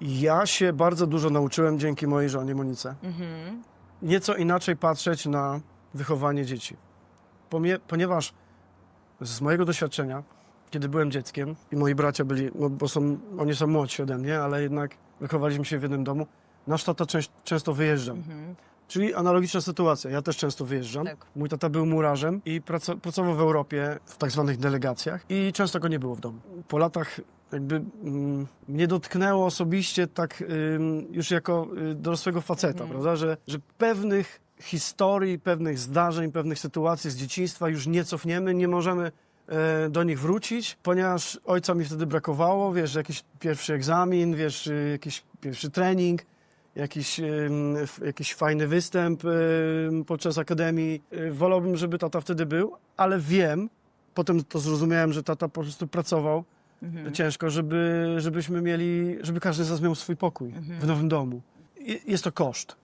Ja się bardzo dużo nauczyłem dzięki mojej żonie Monice. Mhm. Nieco inaczej patrzeć na wychowanie dzieci. Pomie- ponieważ z mojego doświadczenia, kiedy byłem dzieckiem i moi bracia byli, no bo są, oni są młodsi ode mnie, ale jednak wychowaliśmy się w jednym domu, nasz tata częś- często wyjeżdżał. Mhm. Czyli analogiczna sytuacja. Ja też często wyjeżdżam. Tak. Mój tata był murarzem i praco- pracował w Europie w tak zwanych delegacjach i często go nie było w domu. Po latach jakby mm, mnie dotknęło osobiście tak ym, już jako y, dorosłego faceta, Mhm. prawda, że, że pewnych historii, pewnych zdarzeń, pewnych sytuacji z dzieciństwa już nie cofniemy, nie możemy e, do nich wrócić, ponieważ ojca mi wtedy brakowało, wiesz, jakiś pierwszy egzamin, wiesz, y, jakiś pierwszy trening, jakiś, jakiś fajny występ podczas akademii. Y, Wolałbym, żeby tata wtedy był, ale wiem, potem to zrozumiałem, że tata po prostu pracował Mhm. ciężko, żeby, żebyśmy mieli, żeby każdy z nas miał swój pokój w nowym domu. Jest to koszt.